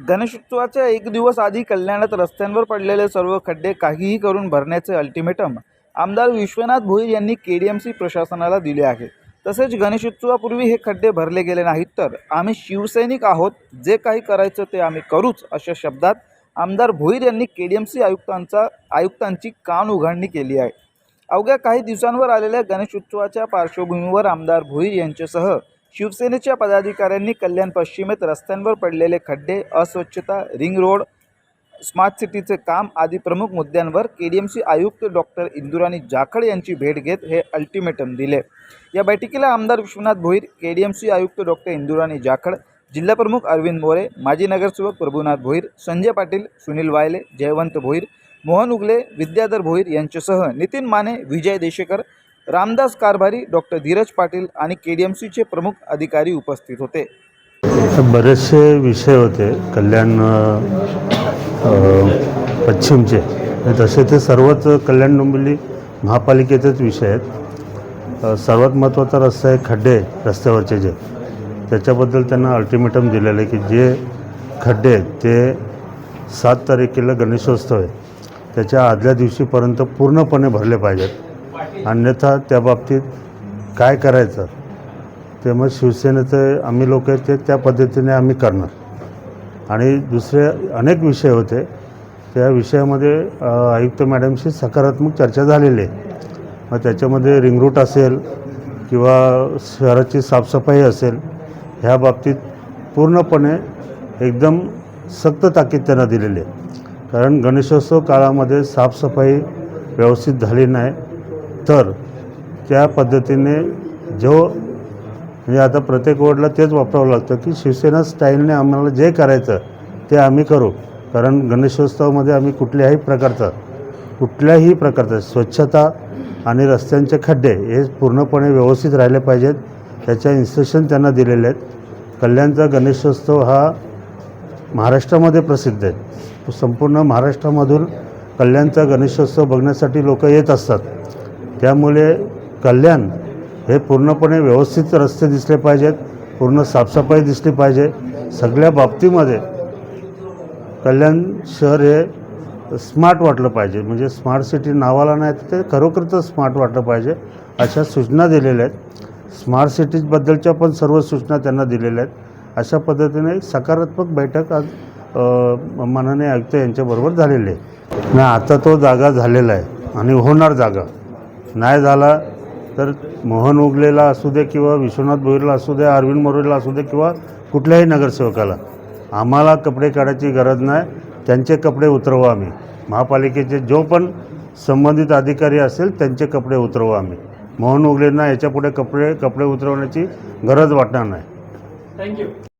गणेशोत्सवाच्या एक दिवस आधी कल्याणात रस्त्यांवर पडलेले सर्व खड्डे काहीही करून भरण्याचे अल्टिमेटम आमदार विश्वनाथ भोईर यांनी के डी एम सी प्रशासनाला दिले आहे. तसेच गणेशोत्सवापूर्वी हे खड्डे भरले गेले नाहीत तर आम्ही शिवसैनिक आहोत. जे काही करायचं ते आम्ही करूच अशा शब्दात आमदार भोईर यांनी के डी एम सी आयुक्तांचा आयुक्तांची कान उघडणी केली आहे. अवघ्या काही दिवसांवर आलेल्या गणेशोत्सवाच्या पार्श्वभूमीवर आमदार भोईर यांच्यासह शिवसेनेच्या पदाधिकाऱ्यांनी कल्याण पश्चिमेत रस्त्यांवर पडलेले खड्डे अस्वच्छता रिंग रोड स्मार्ट सिटीचे काम आदी प्रमुख मुद्द्यांवर के डी एम सी आयुक्त डॉक्टर इंदुराणी जाखड यांची भेट घेत हे अल्टिमेटम दिले. या बैठकीला आमदार Vishwanath Bhoir K D M C आयुक्त डॉक्टर इंदुराणी जाखड जिल्हाप्रमुख अरविंद मोरे माजी नगरसेवक प्रभुनाथ भोईर संजय पाटील सुनील वायले जयवंत भोईर मोहन उगले विद्याधर भोईर यांच्यासह नितीन माने विजय देशेकर रामदास कारभारी डॉक्टर धीरज पाटील आणि के डी एम सीचे प्रमुख अधिकारी उपस्थित होते. बरेचसे विषय होते कल्याण पश्चिमचे. तसे ते सर्वच कल्याण डोंबिवली महापालिकेचेच विषय आहेत. सर्वात महत्त्वाचा रस्ता आहे खड्डे रस्त्यावरचे जे. त्याच्याबद्दल त्यांना अल्टिमेटम दिलेलं आहे की जे खड्डे आहेत ते सात तारखेला गणेशोत्सव आहे. त्याच्या आदल्या दिवशीपर्यंत पूर्णपणे भरले पाहिजेत. अन्यथा त्या बाबतीत काय करायचं? ते मग शिवसेनेचं आम्ही लोक आहेत ते त्या पद्धतीने आम्ही करणार. आणि दुसरे अनेक विषय होते. त्या विषयामध्ये आयुक्त मॅडमशी सकारात्मक चर्चा झालेली आहे. मग त्याच्यामध्ये रिंगरूट असेल किंवा शहराची साफसफाई असेल ह्या बाबतीत पूर्णपणे एकदम सक्त ताकीद त्यांना दिलेली आहे. कारण गणेशोत्सव काळामध्ये साफसफाई व्यवस्थित झाली नाही. तर त्या पद्धतीने जो म्हणजे आता प्रत्येक वॉर्डला तेच वापरावं लागतं की शिवसेना स्टाईलने आम्हाला जे करायचं ते आम्ही करू. कारण गणेशोत्सवामध्ये आम्ही कुठल्याही प्रकारचं कुठल्याही प्रकारचं स्वच्छता आणि रस्त्यांचे खड्डे हे पूर्णपणे व्यवस्थित राहिले पाहिजेत. त्याच्या इन्स्ट्रक्शन त्यांना दिलेले आहेत. कल्याणचा गणेशोत्सव हा महाराष्ट्रामध्ये प्रसिद्ध आहे. संपूर्ण महाराष्ट्रामधून कल्याणचा गणेशोत्सव बघण्यासाठी लोक येत असतात. त्यामुळे कल्याण हे पूर्णपणे व्यवस्थित रस्ते दिसले पाहिजेत पूर्ण साफसफाई दिसली पाहिजे. सगळ्या बाबतीमध्ये कल्याण शहर हे स्मार्ट वाटलं पाहिजे. म्हणजे स्मार्ट सिटी नावाला नाही तर ते खरोखरच स्मार्ट वाटलं पाहिजे अशा सूचना दिलेल्या आहेत. स्मार्ट सिटीजबद्दलच्या पण सर्व सूचना त्यांना दिलेल्या आहेत. अशा पद्धतीने सकारात्मक बैठक आज माननीय आयुक्त यांच्याबरोबर झालेली आहे. नाही आता तो जागा झालेला आहे आणि होणार जागा. नाही झाला तर मोहन उगलेला असू दे किंवा विश्वनाथ भोईरला असू दे अरविंद मोरेला असू दे किंवा कुठल्याही नगरसेवकाला आम्हाला कपडे काढायची गरज नाही. त्यांचे कपडे उतरवू आम्ही. महापालिकेचे जो पण संबंधित अधिकारी असेल त्यांचे कपडे उतरवू आम्ही. मोहन उगलेंना याच्यापुढे कपडे कपडे उतरवण्याची गरज वाटणार नाही.